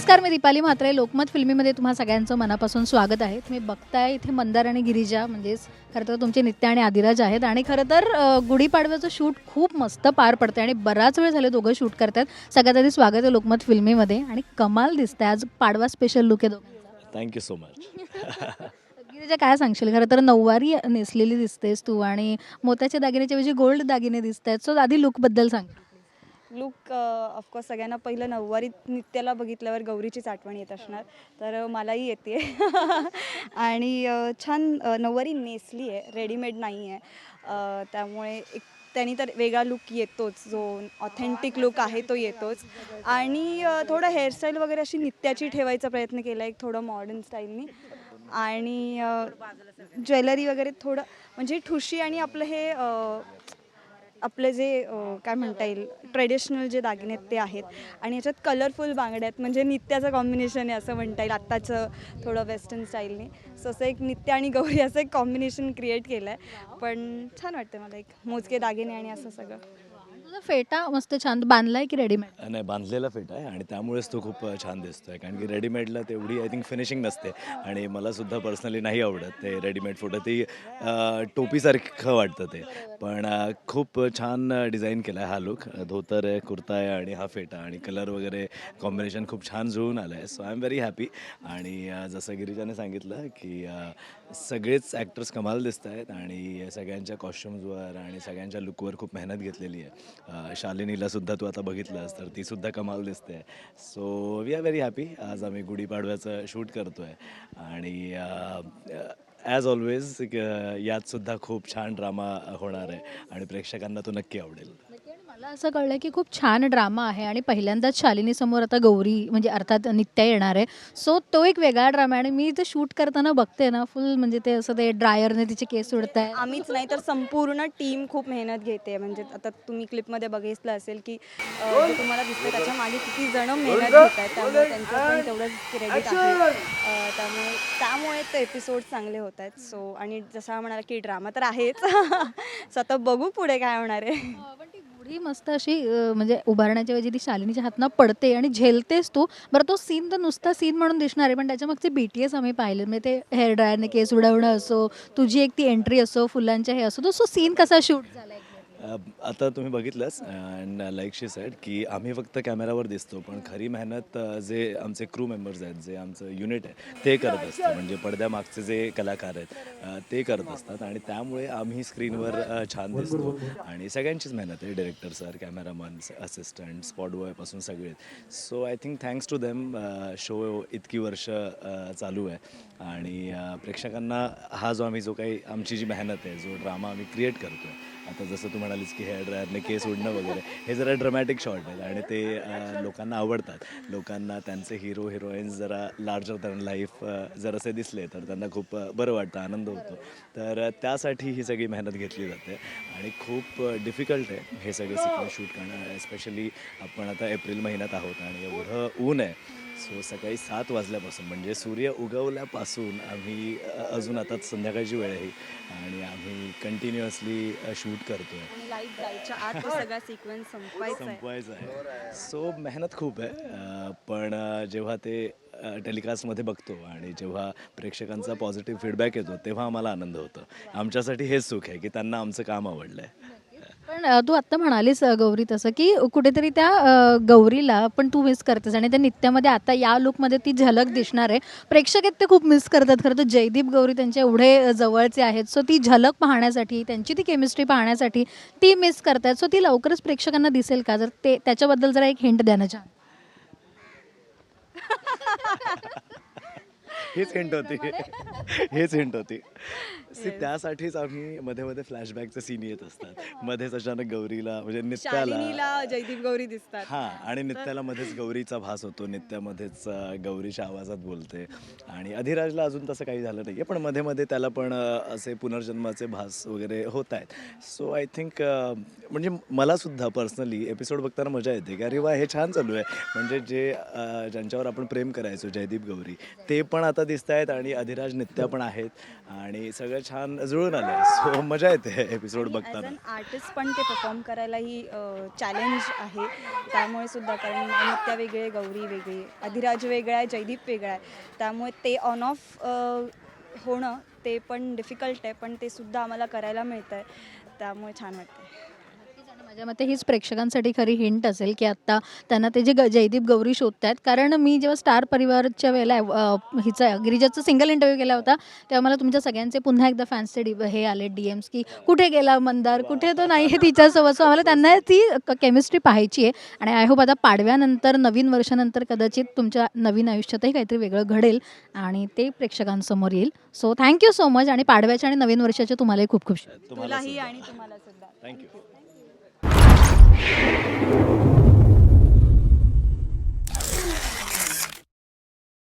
नमस्कार मी दीपाली म्हात्रे. लोकमत फिल्मीमध्ये तुम्हा सगळ्यांचं मनापासून स्वागत आहे. तुम्ही बघताय इथे मंदार आणि गिरिजा म्हणजेच खरं तर तुमचे नित्य आणि आदिराज आहेत. आणि खरं तर गुढीपाडव्याचं शूट खूप मस्त पार पडतं आणि बराच वेळ झाले दोघं शूट करतात. सगळ्यात आधी स्वागत आहे लोकमत फिल्मीमध्ये आणि कमाल दिसतंय. आज पाडवा स्पेशल लुक आहे thank you so much Girija काय सांगशील? खरं तर नऊवारी नेसलेली दिसतेस तू आणि मोत्याच्या दागिन्याच्या ऐवजी गोल्ड दागिने दिसत आहेत सो आधी लुकबद्दल सांग. लुक ऑफकोर्स uh, सगळ्यांना पहिलं नऊवारीत नृत्याला बघितल्यावर गौरीचीच आठवण येत असणार. तर मलाही येते आणि छान नऊवारी नेसली आहे. रेडीमेड नाही आहे. त्यामुळे एक त्यांनी तर वेगळा लुक येतोच. जो ऑथेंटिक लुक आहे तो येतोच. आणि थोडं हेअरस्टाईल वगैरे अशी नित्याची ठेवायचा प्रयत्न केला एक थोडं मॉडर्न स्टाईलनी आणि ज्वेलरी वगैरे थोडं म्हणजे ठुशी आणि आपलं हे आपले जे काय म्हणता येईल ट्रेडिशनल जे दागिने आहेत ते आहेत. आणि याच्यात कलरफुल बांगड्या आहेत. म्हणजे नित्याचं कॉम्बिनेशन आहे असं म्हणता येईल. आत्ताचं थोडं वेस्टर्न स्टाईलने सो असं एक नित्य आणि गौरी असं एक कॉम्बिनेशन क्रिएट केलं आहे पण छान वाटतं मला एक मोजके दागिने आणि असं सगळं. तुझा फेटा मस्त छान बांधलाय की रेडीमेड नाही बांधलेला फेटा आहे आणि त्यामुळेच तो खूप छान दिसतोय. कारण की रेडीमेडला तेवढी आय थिंक फिनिशिंग नसते. आणि मला सुद्धा पर्सनली नाही आवडत ते रेडीमेड फोटो ती टोपीसारखं वाटतं ते. पण खूप छान डिझाईन केला आहे हा लुक धोतर आहे कुर्ता आहे आणि हा फेटा. आणि कलर वगैरे कॉम्बिनेशन खूप छान जुळून आलं आहे so I am very happy आणि जसं गिरीजाने सांगितलं की सगळेच ॲक्टर्स कमाल दिसत आहेत आणि सगळ्यांच्या कॉस्ट्युम्सवर आणि सगळ्यांच्या लुकवर खूप मेहनत घेतलेली आहे. शालिनीला सुद्धा तू आता बघितलंस तर ती सुद्धा कमाल दिसते. So we are very happy आज आम्ही गुढीपाडव्याचं शूट करतो आहे आणि ॲज ऑलवेज यात सुद्धा खूप छान ड्रामा होणार आहे. आणि प्रेक्षकांना तो नक्की आवडेल. मला असं कळलं की खूप छान ड्रामा आहे आणि पहिल्यांदाच शालिनी समोर आता गौरी म्हणजे अर्थात नित्या येणार आहे. सो तो एक वेगळा ड्रामा आहे आणि मी ते शूट करताना बघते ना फुल म्हणजे ते असं ते ड्रायरने तिचे केस उडत आहे आम्हीच नाही तर संपूर्ण टीम खूप मेहनत घेते. म्हणजे आता तुम्ही क्लिपमध्ये बघितलं असेल की अ, जे तुम्हाला दिसतं त्याच्यामागे किती जण मेहनत घेत आहेत त्यामुळे त्यांचं पण तेवढंच क्रेडिट आहे. अ, त्यामुळे त्यामुळे ते एपिसोड चांगले होत आहेत सो आणि जसं हा म्हणाला की ड्रामा तर आहेच. सो आता बघू पुढे काय होणार आहे. पण ती ती मस्त अशी अं, म्हणजे उभारण्याच्या ऐवजी ती शालिनीच्या हातनं पडते आणि झेलतेस तू. बरं तो सीन तर नुसता सीन म्हणून दिसणार आहे पण त्याच्या मागचे बी टी एस आम्ही पाहिले म्हणजे ते हेअर ड्रायरने केस उडवणं असो तुझी एक ती एंट्री असो फुलांच्या हे असो तो सीन कसा शूट झाला आता तुम्ही बघितलंच अँड लाईक शी सेड की आम्ही फक्त कॅमेरावर दिसतो पण खरी मेहनत uh, जे आमचे क्रू मेंबर्स आहेत जे आमचं युनिट आहे ते करत असतं म्हणजे पडद्यामागचे जे कलाकार आहेत uh, ते करत असतात. आणि त्यामुळे आम्ही स्क्रीनवर uh, छान दिसतो. आणि सगळ्यांचीच मेहनत आहे director sir cameraman assistant spot बॉयपासून सगळे so I think thanks to them show इतकी वर्ष चालू आहे. आणि प्रेक्षकांना हा जो आम्ही जो काही आमची जी मेहनत आहे जो ड्रामा आम्ही क्रिएट करतो आहे आता जसं तुम्हाला म्हणालीस की हेअर ड्रायरने केस उडणं वगैरे हे जरा ड्रमॅटिक शॉट आहेत आणि ते लोकांना आवडतात. लोकांना त्यांचे हिरो हिरोईन्स जरा लार्जर दॅन लाईफ जर असे दिसले तर त्यांना खूप बरं वाटतं आनंद होतो. तर त्यासाठी ही सगळी मेहनत घेतली जाते आणि खूप डिफिकल्ट आहे हे सगळे सिक्वेन्स शूट करणं एस्पेशली आपण आता एप्रिल महिन्यात आहोत आणि एवढं ऊन आहे. सो सकाळी सात वाजल्यापासून म्हणजे सूर्य उगवल्यापासून आम्ही अजून आता संध्याकाळची वेळ आहे आणि आम्ही कंटिन्युअसली शूट करतो आहे आणि लाइट जायच्या आत तो सगळा सिक्वेन्स संपवायचा आहे. संपवायचं आहे. सो मेहनत खूप आहे. अं, पण अं, जेव्हा ते टेलिकास्टमध्ये बघतो आणि जेव्हा प्रेक्षकांचा पॉझिटिव्ह फीडबॅक येतो तेव्हा आम्हाला आनंद होतो. आमच्यासाठी हेच सुख आहे की त्यांना आमचं काम आवडलं आहे पण तू आत्ता म्हणालीस गौरी तसं की कुठेतरी त्या गौरीला पण तू मिस करतेस आणि त्या नित्यामध्ये आता या लुकमध्ये ती झलक दिसणार आहे. प्रेक्षक आहेत ते खूप मिस करतात खरं तर जयदीप गौरी त्यांच्या एवढे जवळचे आहेत. सो ती झलक पाहण्यासाठी त्यांची ती केमिस्ट्री पाहण्यासाठी ती मिस करतात. सो ती लवकरच प्रेक्षकांना दिसेल का? जर ते त्याच्याबद्दल जरा एक हिंट द्या छान. हेच हिंट होती. हेच हिंट होती. त्यासाठीच आम्ही मध्ये मध्ये फ्लॅशबॅकचे सीन येत असतात. मध्येच अचानक गौरीला म्हणजे नित्याला. जयदीप गौरी दिसतात. हां आणि नित्याला मध्येच गौरीचा भास होतो. नित्यामध्येच गौरीच्या आवाजात बोलते. आणि अधिराजला अजून तसं काही झालं नाही आहे पण मध्ये मध्ये त्याला पण असे पुनर्जन्माचे भास वगैरे होत आहेत. सो आय थिंक म्हणजे मला सुद्धा पर्सनली एपिसोड बघताना मजा येते की अरे वा हे छान चालू आहे. म्हणजे जे ज्यांच्यावर आपण प्रेम करायचो जयदीप गौरी ते पण आता आता दिसत आहेत आणि अधिराज नित्या पण आहेत. आणि सगळं छान जुळून आलं सो मजा येते एपिसोड बघताना. आर्टिस्ट पण ते परफॉर्म करायलाही चॅलेंज आहे. त्यामुळे सुद्धा कारण नित्या वेगळे गौरी वेगळी अधिराज वेगळा आहे जयदीप वेगळा आहे. त्यामुळे ते ऑन ऑफ होणं ते पण डिफिकल्ट आहे पण ते सुद्धा आम्हाला करायला मिळतं आहे त्यामुळे छान वाटतं माझ्या मते हीच प्रेक्षकांसाठी खरी हिंट असेल की आता त्यांना ते जे ग जयदीप गौरी शोधत आहेत कारण मी जेव्हा स्टार परिवारच्या वेळेला अ, हिचा गिरिजाचा सिंगल इंटरव्ह्यू केला होता तेव्हा मला तुमच्या सगळ्यांचे पुन्हा एकदा फॅन्सचे डी हे आले डी एम्स की कुठे गेला मंदार? कुठे तो नाही आहे तिच्यासोबत? सो आम्हाला त्यांना ती केमिस्ट्री पाहायची आहे. आणि आय होप आता पाडव्यानंतर नवीन वर्षानंतर कदाचित तुमच्या नवीन आयुष्यातही काहीतरी वेगळं घडेल आणि ते प्रेक्षकांसमोर येईल. सो थँक्यू सो मच आणि पाडव्याच्या आणि नवीन वर्षाच्या तुम्हालाही खूप खूप शुभेच्छा. तुम्हाला तुलाही आणि तुम्हाला सुद्धा थँक्यू Thank you.